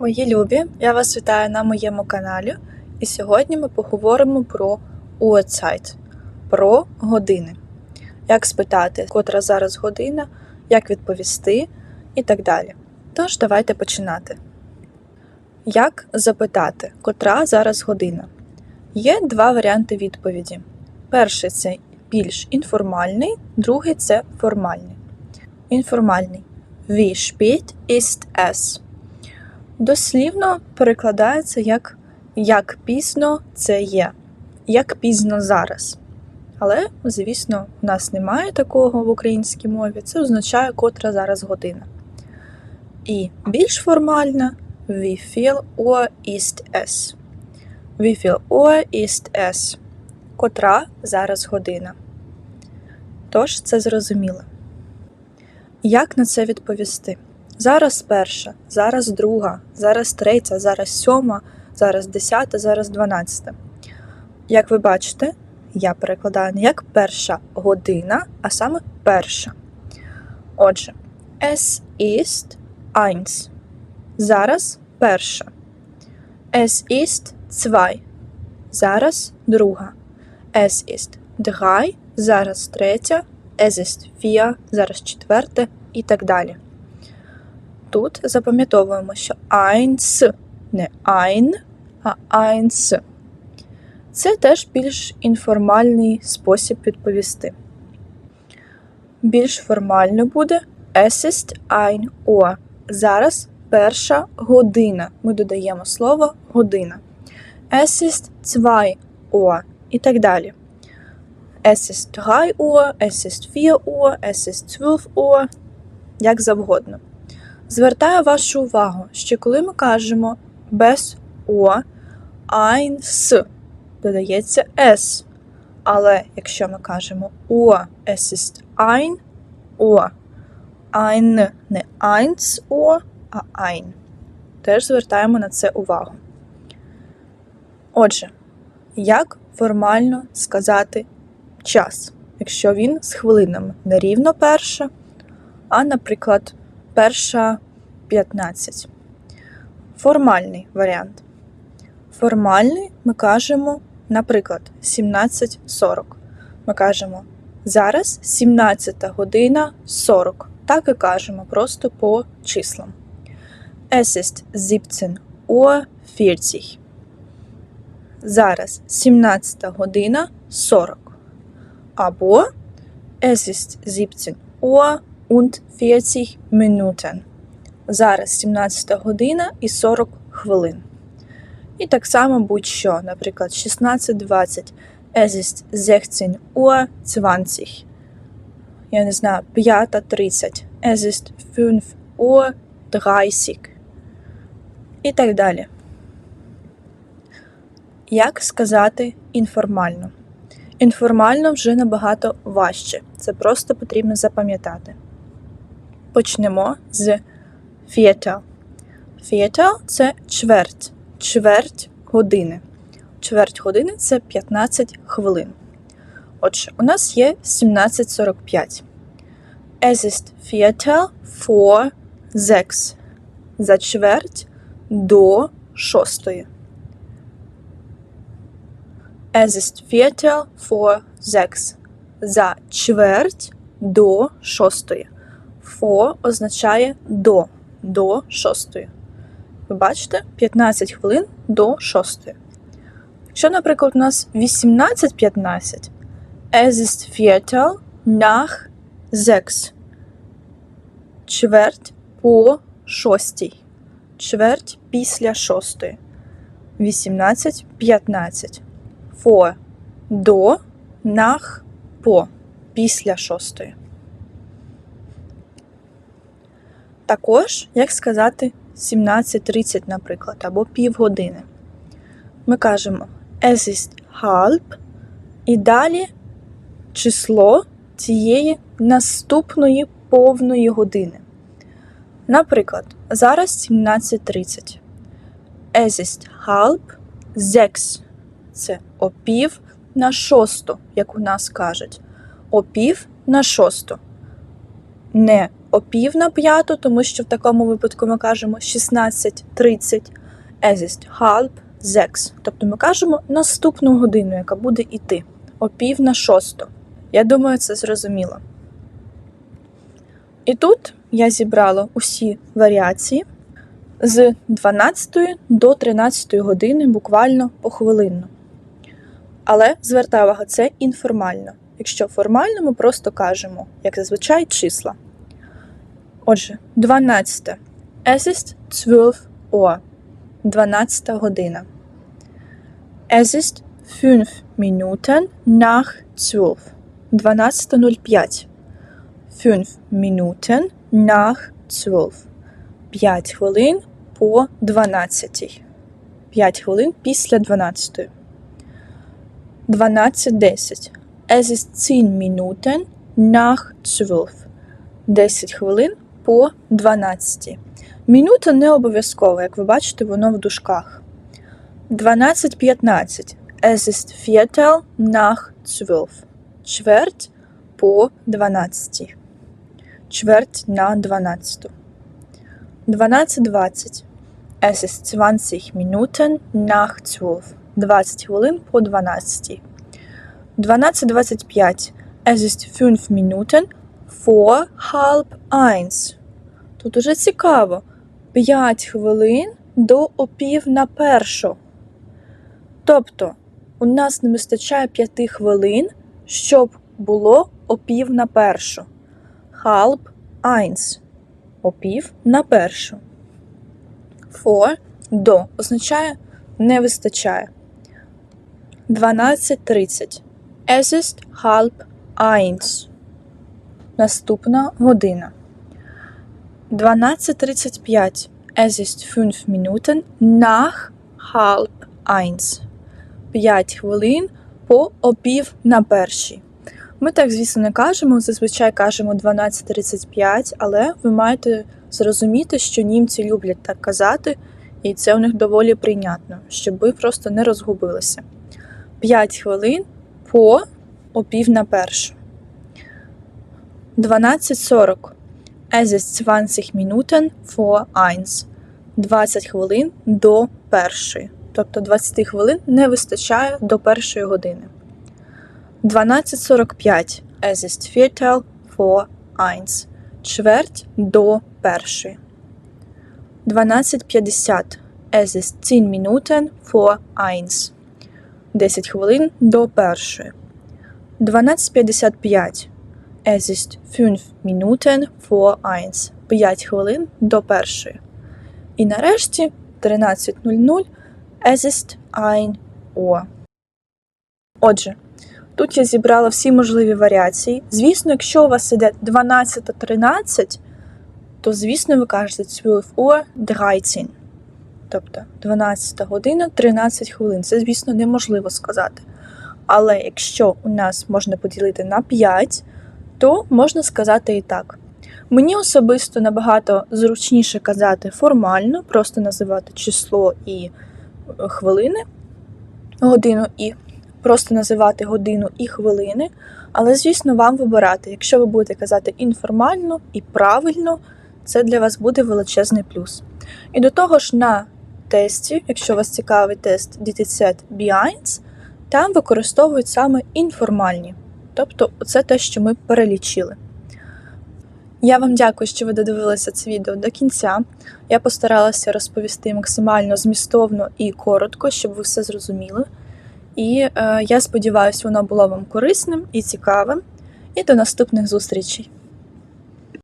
Мої любі, я вас вітаю на моєму каналі, і сьогодні ми поговоримо про Uhrzeit, про години. Як спитати, котра зараз година, як відповісти і так далі. Тож, давайте починати. Як запитати, котра зараз година? Є два варіанти відповіді. Перший це більш інформальний, другий це формальний. Інформальний. Wie spät ist es? Дослівно перекладається як як пізно це є, як пізно зараз. Але, звісно, у нас немає такого в українській мові. Це означає, котра зараз година. І більш формальна wie viel Uhr ist es? Wie viel Uhr ist es? Котра зараз година. Тож це зрозуміло. Як на це відповісти? Зараз перша, зараз друга, зараз третя, зараз сьома, зараз десята, зараз дванадцята. Як ви бачите, я перекладаю не як перша година, а саме перша. Отже, es ist eins. Зараз перша. Es ist zwei. Зараз друга. Es ist drei. Зараз третя. Es ist vier. Зараз четверте і так далі. Тут запам'ятовуємо, що eins не ein, а eins. Це теж більш інформальний спосіб відповісти. Більш формально буде es ist ein Uhr. Зараз перша година. Ми додаємо слово година. Es ist zwei Uhr і так далі. Es ist drei Uhr, es ist vier Uhr, es ist zwölf Uhr, як завгодно. Звертаю вашу увагу, що коли ми кажемо без О, eins, додається S. Але якщо ми кажемо О, es ist ein, О, ein, не eins О, а ein. Теж звертаємо на це увагу. Отже, як формально сказати час, якщо він з хвилинами не рівно перша, а, наприклад, перша 15. Формальний варіант. Формальний ми кажемо, наприклад, 17.40. Ми кажемо зараз 17 година 40. Так і кажемо просто по числам. Es ist 17 Uhr 40. Зараз 17 година 40. Або Es ist 17 Uhr und 40 Minuten. Зараз 17 година і 40 хвилин. І так само будь-що, наприклад, 16.20. Es ist 16 Uhr 20. Я не знаю, 5.30. Es ist 5 Uhr 30. І так далі. Як сказати інформально? Інформально вже набагато важче. Це просто потрібно запам'ятати. Почнемо з Viertel. Viertel – це чверть. Чверть години. Чверть години це 15 хвилин. Отже, у нас є 17.45. Es ist Viertel vor sechs. За чверть до шостої. Es ist Viertel vor sechs. За чверть до шостої. For означає до. До шостої. Ви бачите? 15 хвилин до шостої. Якщо, наприклад, у нас 18.15, es ist Viertel nach sechs. Чверть по шостій. Чверть після шостої. 18.15. For до, nach, по. Після шостої. Також, як сказати 17.30, наприклад, або півгодини. Ми кажемо es ist halb і далі число цієї наступної повної години. Наприклад, зараз 17.30. Es ist halb sechs. Це опів на шосту, як у нас кажуть. Опів на шосту. Не о пів на п'яту, тому що в такому випадку ми кажемо 16.30. Es ist halb sechs. Тобто ми кажемо наступну годину, яка буде йти о пів на шосту. Я думаю, це зрозуміло. І тут я зібрала усі варіації з 12 до 13 години буквально похвилинно. Але звертаю увагу, це інформально. Якщо формально, ми просто кажемо, як зазвичай, числа. Отже, 12. Es ist 12 Uhr. 12 година. Es ist 5 Minuten nach 12. 12.05. 5 Minuten nach 12. 5 хвилин по 12. 5 хвилин після 12. 12.10. Es ist 10 Minuten nach 12. 10 хвилин по 12. Мінута не обов'язково, як ви бачите, воно в дужках. 12.15. Es ist Viertel nach 12. Чверть по 12. Чверть на 12. 12.20. Es ist 20 Minuten nach 12. 20 хвилин по 12. 12.25. Es ist 5 Minuten vor halb eins. Тут уже цікаво. 5 хвилин до опів на першу. Тобто, у нас не вистачає 5 хвилин, щоб було опів на першу. Halb eins. Опів на першу. For до означає не вистачає. 12.30. Es ist halb eins. Наступна година. 12.35. Es ist 5 Minuten nach halb eins. 5 хвилин по опів на першій. Ми так, звісно, не кажемо, зазвичай кажемо 12.35, але ви маєте зрозуміти, що німці люблять так казати, і це у них доволі прийнятно, щоб ви просто не розгубилися. 5 хвилин по опів на першу. 12.40. Es ist 20 Minuten vor eins. 20 хвилин до першої. Тобто 20 хвилин не вистачає до першої години. 12.45. Es ist Viertel vor eins. Чверть до першої. 12.50. Es ist 10 Minuten vor eins. 10 хвилин до першої. 12.55. Es ist 5 Minuten vor eins. 5 хвилин до першої. І нарешті 13.00 Es ist ein Uhr. Отже, тут я зібрала всі можливі варіації. Звісно, якщо у вас іде 12.13, то, звісно, ви кажете 12 Uhr 13. Тобто 12 година 13 хвилин. Це, звісно, неможливо сказати. Але якщо у нас можна поділити на 5, то можна сказати і так. Мені особисто набагато зручніше казати формально, просто називати число і е, хвилини, годину і просто називати годину і хвилини. Але, звісно, вам вибирати. Якщо ви будете казати інформально і правильно, це для вас буде величезний плюс. І до того ж, на тесті, якщо вас цікавий тест DTZ Behinds, там використовують саме інформальні. Тобто, це те, що ми перелічили. Я вам дякую, що ви додивилися це відео до кінця. Я постаралася розповісти максимально змістовно і коротко, щоб ви все зрозуміли. І е, я сподіваюся, воно було вам корисним і цікавим. І до наступних зустрічей!